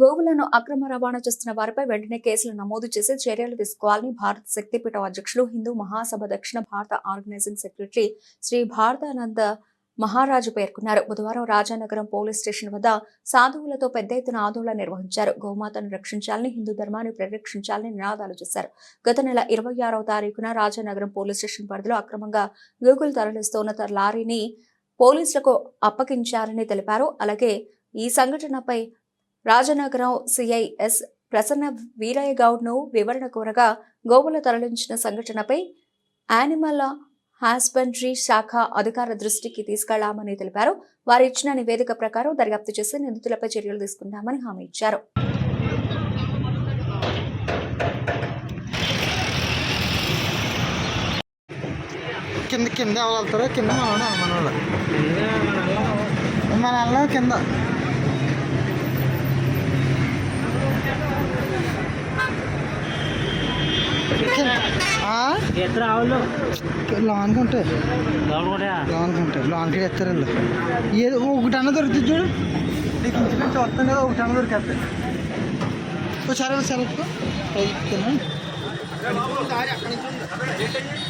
గోవులను అక్రమ రవాణా చేస్తున్న వారిపై వెంటనే కేసులు నమోదు చేసి చర్యలు తీసుకోవాలని భారత శక్తిపీఠం అధ్యక్షులు హిందూ మహాసభ దక్షిణ భారత ఆర్గనైజింగ్ సెక్రటరీ శ్రీ భారతానంద మహారాజు పేర్కొన్నారు. బుధవారం రాజానగరం పోలీస్ స్టేషన్ వద్ద సాధువులతో పెద్ద ఎత్తున ఆందోళన నిర్వహించారు. గోమాతను రక్షించాలని హిందూ ధర్మాన్ని పరిరక్షించాలని నినాదాలు చేశారు. గత నెల ఇరవై ఆరవ తారీఖున రాజానగరం పోలీస్ స్టేషన్ పరిధిలో అక్రమంగా గూగుల్ తరలిస్తున్న తన లారీని పోలీసులకు అప్పగించారని తెలిపారు. అలాగే ఈ సంఘటనపై రాజనగరం సిఐఎస్ ప్రసన్న వీరయ్య గౌడ్ను వివరణ కోరగా గోవుల తరలించిన సంఘటనపై యానిమల్ హస్బెండరీ శాఖ అధికార దృష్టికి తీసుకెళ్ళామని తెలిపారు. వారు ఇచ్చిన నివేదిక ప్రకారం దర్యాప్తు చేసి నిందితులపై చర్యలు తీసుకుంటామని హామీ ఇచ్చారు. కింద కింద ఎవరు వెళ్తారో కింద మన మన వాళ్ళు మన కింద కింద. ఆ? ఎత్తు రావులు లోన్కి ఉంటాయి. లోన్కి ఉంటాయి. లోన్కి ఎత్తారు వీళ్ళు. ఏదో ఒకటి అన్న దొరుకుతుంది చూడు. నీకు ఇంచుమించు వస్తాం కదా ఒకటి అన్న దొరికేస్తాయి. ఒకసారి సెలెక్ట్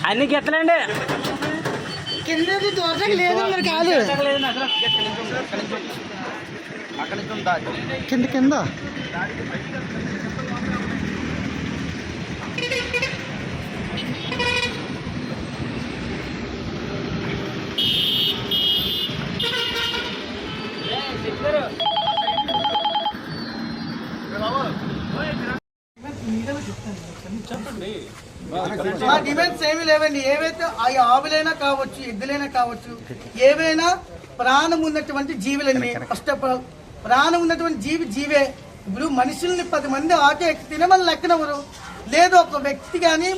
అన్ని గెత్తలండి. కింద దూరం లేదు మరి కాదు. కింద కింద. మా డిమాండ్స్ ఏమీ లేవండి. ఏవైతే అవి ఆవులైనా కావచ్చు ఎద్దులైనా కావచ్చు ఏవైనా ప్రాణం ఉన్నటువంటి జీవులండి ఫస్ట్ ఆఫ్ ఆల్ ప్రాణం ఉన్నటువంటి జీవి జీవే. ఇప్పుడు మనుషుల్ని పది మంది ఆటో ఎక్కితేనే మనం లెక్కనవరు లేదు ఒక వ్యక్తి కానీ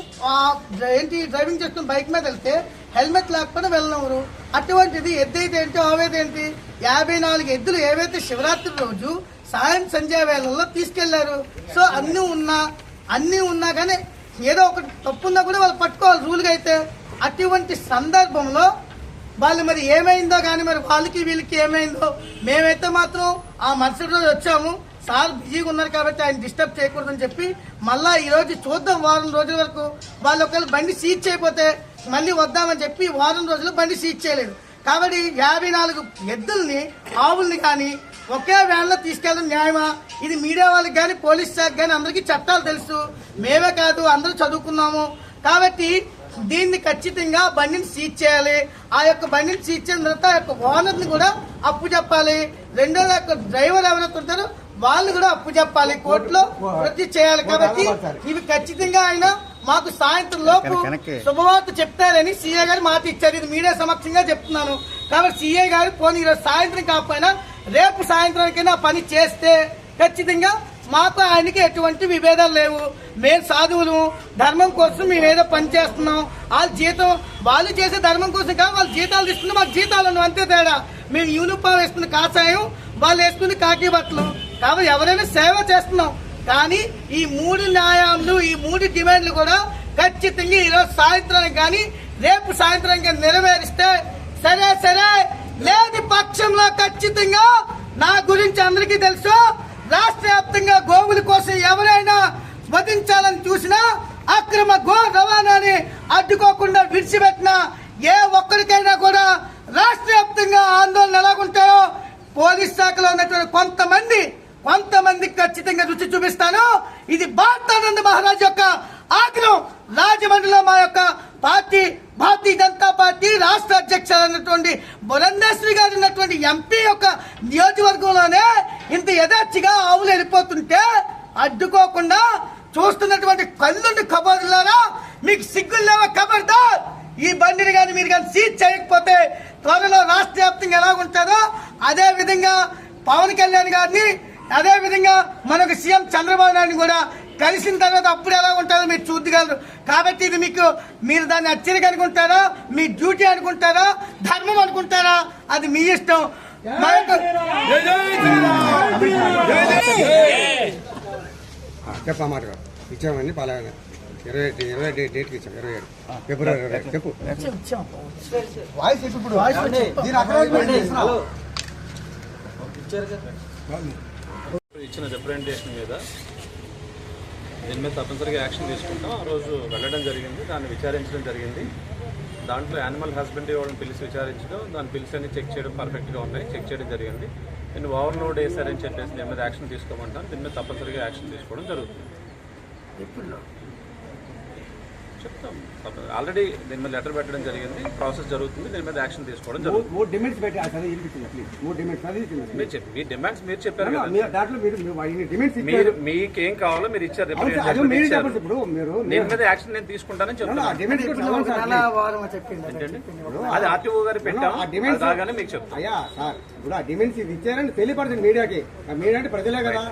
ఏంటి డ్రైవింగ్ చేస్తున్న బైక్ మీద వెళ్తే హెల్మెట్ లేకపోతే వెళ్ళనవరు అటువంటిది ఎద్దైతే ఏంటి ఆవేది ఏంటి? యాభై నాలుగు ఎద్దులు ఏవైతే శివరాత్రి రోజు సాయం సంధ్యా వేళల్లో తీసుకెళ్ళారు. సో అన్నీ ఉన్నా అన్నీ ఉన్నా కానీ ఏదో ఒకటి తప్పున్నా కూడా వాళ్ళు పట్టుకోవాలి రూల్గా అయితే. అటువంటి సందర్భంలో వాళ్ళు మరి ఏమైందో కానీ మరి వాళ్ళకి వీళ్ళకి ఏమైందో మేమైతే మాత్రం ఆ మరుసటి రోజు వచ్చాము. సార్ బిజీగా ఉన్నారు కాబట్టి ఆయన డిస్టర్బ్ చేయకూడదని చెప్పి మళ్ళా ఈరోజు చూద్దాం వారం రోజుల వరకు. వాళ్ళు ఒకవేళ బండి సీజ్ చేయకపోతే మళ్ళీ వద్దామని చెప్పి వారం రోజులు బండి సీజ్ చేయలేదు. కాబట్టి యాభై నాలుగు ఎద్దుల్ని ఆవుల్ని కానీ ఒకే వ్యాన్లో తీసుకెళ్ళడం న్యాయమా? ఇది మీడియా వాళ్ళకి కానీ పోలీస్ శాఖ కానీ అందరికీ చట్టాలు తెలుసు. మేమే కాదు అందరూ చదువుకున్నాము. కాబట్టి దీన్ని ఖచ్చితంగా బండిని సీజ్ చేయాలి. ఆ యొక్క బండిని సీజ్ చేసిన తర్వాత ఆ యొక్క ఓనర్ని కూడా అప్పు చెప్పాలి. రెండో యొక్క డ్రైవర్ ఎవరైతే ఉంటారో వాళ్ళు కూడా అప్పు చెప్పాలి. కోర్టులో వృద్ధి చేయాలి. కాబట్టి ఇవి ఖచ్చితంగా ఆయన మాకు సాయంత్రం లోపు శుభవార్త చెప్తారని సీఏ గారు మాట ఇచ్చారు. ఇది మీడియా సమక్షంగా చెప్తున్నాను. కాబట్టి సీఏ గారు పోనీ ఈరోజు సాయంత్రం కాకపోయినా రేపు సాయంత్రానికైనా పని చేస్తే ఖచ్చితంగా మాకు ఆయనకి ఎటువంటి విభేదాలు లేవు. మేము సాధువులు. ధర్మం కోసం మేము ఏదో పని చేస్తున్నాం. వాళ్ళ జీతం వాళ్ళు చేసే ధర్మం కోసం కాదు వాళ్ళు జీతాలు తీసుకుని మాకు జీతాలు అంతే తేడా. మేము యూనిఫామ్ వేసుకున్న కాషాయం వాళ్ళు వేసుకుని కాకి బట్టలు. కాబట్టి ఎవరైనా సేవ చేస్తున్నాం. కానీ ఈ మూడు న్యాయాలు ఈ మూడు డిమాండ్లు కూడా ఖచ్చితంగా ఈరోజు సాయంత్రానికి కానీ రేపు సాయంత్రానికి నెరవేరిస్తే సరే సరే లేని పక్షంలో ఖచ్చితంగా నా గురించి అందరికీ తెలుసు. రాష్ట్ర వ్యాప్తంగా గోవుల కోసం ఎవరైనా వధించాలని చూసినా అక్రమ గో రవాణాని అడ్డుకోకుండా విడిచిపెట్టిన ఏ ఒక్కరికైనా కూడా రాష్ట్ర వ్యాప్తంగా ఆందోళన ఎలాగుంటాయో పోలీస్ శాఖలో ఉన్నటువంటి కొంతమంది కొంతమందికి ఖచ్చితంగా రుచి చూపిస్తాను. ఇది భారతానంద మహారాజ్ యొక్క ఆగ్రహం. రాజమండ్రిలో మా యొక్క పార్టీ భారతీయ జనతా పార్టీ రాష్ట్ర అధ్యక్షులు అన్నటువంటి బురందేశ్వరి గారు ఉన్నటువంటి ఎంపీ యొక్క నియోజకవర్గంలోనే ఇంత యథార్చిగా ఆవులు వెళ్ళిపోతుంటే అడ్డుకోకుండా చూస్తున్నటువంటి కళ్ళుండి కబర్లారా మీకు సిగ్గులు లేవ ఖబర్దార్ ఈ బండిని కానీ మీరు కానీ సీజ్ చేయకపోతే త్వరలో రాష్ట్ర వ్యాప్తంగా ఎలా ఉంటుందో అదే విధంగా పవన్ కళ్యాణ్ గారిని అదే విధంగా మనకు సీఎం చంద్రబాబు నాయుడు కూడా కలిసిన తర్వాత అప్పుడు ఎలా ఉంటుందో మీరు చూద్దగలరు. కాబట్టి ఇది మీకు మీరు దాన్ని హెచ్చరిక అనుకుంటారా? మీ డ్యూటీ అనుకుంటారా? ధర్మం అనుకుంటారా? అది మీ ఇష్టం. మనకు చెప్పమాట ఇచ్చామని పలానా ఇరవై ఇరవై డేట్ డేట్కి ఇచ్చాం ఇరవై ఏడు. ఫిబ్రవరి ఇరవై. చెప్పు. వాయిస్ ఇప్పుడు. ఇచ్చిన రిప్రజెంటేషన్ మీద దీని మీద తప్పనిసరిగా యాక్షన్ తీసుకుంటాం. ఆ రోజు వెళ్ళడం జరిగింది దాన్ని విచారించడం జరిగింది. దాంట్లో యానిమల్ హస్బెండరీ వాళ్ళని పిలిచి విచారించడం దాని పిలిచి అన్ని చెక్ చేయడం పర్ఫెక్ట్గా ఉన్నాయి చెక్ చేయడం జరిగింది. నేను ఓవర్లోడ్ వేశారని చెప్పేసి దీని మీద యాక్షన్ తీసుకోమంటాను దీని మీద తప్పనిసరిగా యాక్షన్ తీసుకోవడం జరుగుతుంది. చెప్తాం. ఆల్రెడీ దీని మీద లెటర్ పెట్టడం జరిగింది. ప్రాసెస్ జరుగుతుంది. దీని మీద యాక్షన్ తీసుకోవడం జరుగుతుంది. మీరు చెప్పి మీ డిమాండ్స్ మీరు చెప్పారు కదా. మీరు మీకేం కావాలో మీరు ఇచ్చారు. దీని మీద యాక్షన్ నేను తీసుకుంటానని చెప్తాను అది ఆర్టీఓ గారు పెట్టాం ఆ డిమాండ్స్ అది రాగానే మీకు చెప్తాను. అయ్యా సార్ ఇప్పుడు ఆ డిమాండ్స్ ఇది ఇచ్చారని తెలియపడుతుంది మీడియాకి. మీడియా అంటే ప్రజలే కదా.